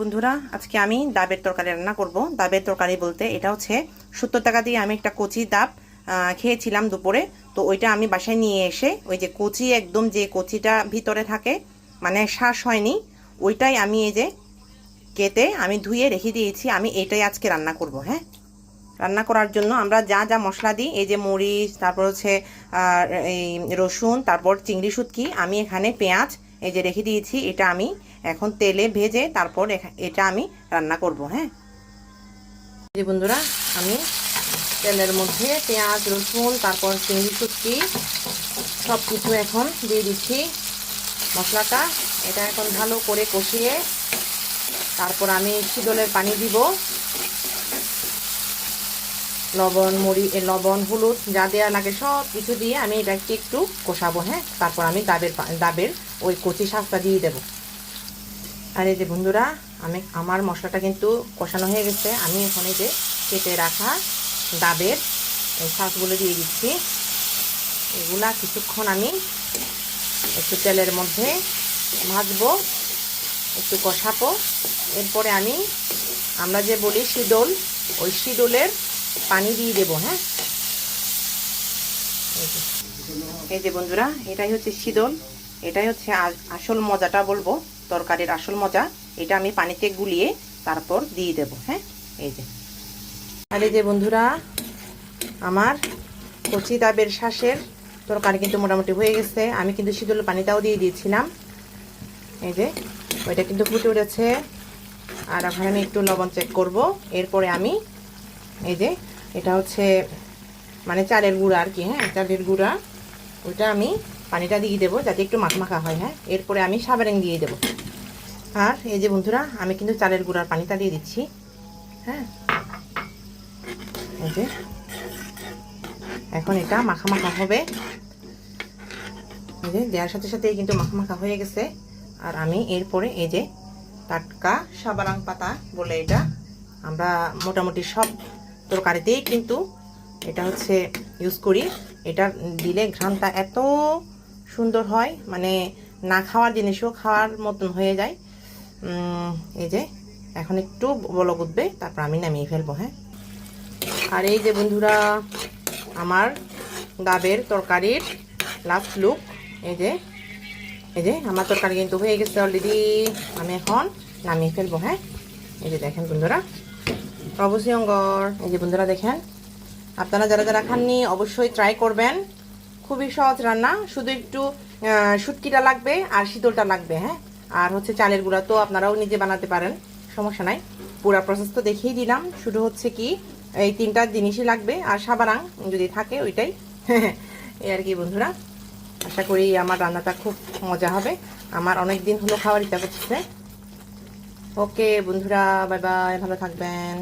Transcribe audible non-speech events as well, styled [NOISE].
বন্ধুরা, আজকে আমি ডাবের তরকারি রান্না করব। ডাবের তরকারি বলতে এটা হচ্ছে সত্তর টাকা দিয়ে আমি একটা কচি ডাব খেয়েছিলাম দুপুরে। তো ওইটা আমি বাসায় নিয়ে এসে ওই যে কচি একদম যে কচিটা ভিতরে থাকে মানে শ্বাস হয়নি, ওইটাই আমি এই যে কেটে আমি ধুয়ে রেখে দিয়েছি। আমি এটাই আজকে রান্না করব হ্যাঁ? রান্না করার জন্য আমরা যা যা মশলা দিই, এই যে মরিচ, তারপর হচ্ছে এই রসুন, তারপর চিংড়ি শুটকি, আমি এখানে পেঁয়াজ এই যে রেখে দিয়েছি, এটা আমি এখন তেলে ভেজে তারপর এটা আমি রান্না করব হ্যাঁ? যে বন্ধুরা, আমি তেলের মধ্যে পেঁয়াজ, রসুন, তারপর চিংড়ি শুটকি সব কিছু এখন দিয়ে দিচ্ছি। মশলাটা এটা এখন ভালো করে কষিয়ে তারপর আমি শীতলের পানি দিব। লবণ মুড়ি লবণ, হলুদ যা দেওয়া লাগে সব কিছু দিয়ে আমি এটাকে একটু কষাবো হ্যাঁ? তারপর আমি ডাবের ডাবের ওই কচি শাকটা দিয়ে দেব। আর এই যে বন্ধুরা, আমি, আমার মশলাটা কিন্তু কষানো হয়ে গেছে। আমি এখন এই যে কেটে রাখা ডাবের শাকগুলো দিয়ে দিচ্ছি। এগুলা কিছুক্ষণ আমি একটু তেলের মধ্যে ভাজবো, একটু কষাবো। এরপরে আমি, আমরা যে বলি শিডোল ওই শিডোলের পানি দিয়ে দেবো হ্যাঁ? এই যে। বন্ধুরা, এটাই হচ্ছে শীতল, এটাই হচ্ছে আসল মজাটা বলব, তরকারির আসল মজা, এটা আমি পানিতে গুলিয়ে তারপর দিয়ে দেব হ্যাঁ? এই যে। আর এই যে বন্ধুরা, আমার কচি ডাবের শ্বাসের তরকারি কিন্তু মোটামুটি হয়ে গেছে, আমি কিন্তু শীতল পানিটাও দিয়ে দিয়েছিলাম। এই যে, ওইটা কিন্তু ফুটে উঠেছে। আর ওখানে আমি একটু লবণ চেক করব, এরপরে আমি এই যে, এটা হচ্ছে মানে চালের গুঁড়া আর কি হ্যাঁ চালের গুঁড়া। ওইটা আমি পানিটা দিয়ে দেবো, যাতে একটু মাখা মাখা হয় হ্যাঁ। এরপরে আমি সাবারেং দিয়ে দেবো। আর এই যে বন্ধুরা, আমি কিন্তু চালের গুঁড়ার পানিটা দিয়ে দিচ্ছি হ্যাঁ। এই যে, এখন এটা মাখা হবে। এই যে, দেওয়ার সাথে সাথে কিন্তু মাখা হয়ে গেছে। আর আমি এরপরে এই যে, টাটকা সাবারাং পাতা বলে এটা, আমরা মোটামুটি সব তরকারিতেই কিন্তু এটা হচ্ছে ইউজ করি। এটা দিলে ঘ্রাণটা এত সুন্দর হয় মানে না খাওয়ার জিনিসও খাওয়ার মতন হয়ে যায়। এই যে, এখন একটু বলক উঠবে, তারপর আমি নামিয়ে ফেলব হ্যাঁ। আর এই যে বন্ধুরা, আমার ডাবের তরকারির লাস্ট লুক এই যে এই যে, আমার তরকারি কিন্তু হয়ে গেছে অলরেডি আমি এখন নামিয়ে ফেলব হ্যাঁ। এই যে দেখেন বন্ধুরা অবশ্যই অঙ্গর। এই যে বন্ধুরা দেখেন, আপনারা যারা যারা খাননি, অবশ্যই ট্রাই করবেন। খুবই সহজ রান্না, শুধু একটু শুটকিটা লাগবে আর শীতলটা লাগবে হ্যাঁ? আর হচ্ছে চালের গুঁড়া তো আপনারাও নিজে বানাতে পারেন, সমস্যা নাই। পুরা প্রসেস তো দেখিয়ে দিলাম, শুধু হচ্ছে কি, এই তিনটা জিনিসই লাগবে, আর সাবারাং যদি থাকে ওইটাই। [LAUGHS] এই আর কি বন্ধুরা, আশা করি আমার রান্নাটা খুব মজা হবে। আমার অনেক দিন হলো খাওয়ার ইচ্ছা করছে ওকে বন্ধুরা বাই বাই ভালো থাকবেন।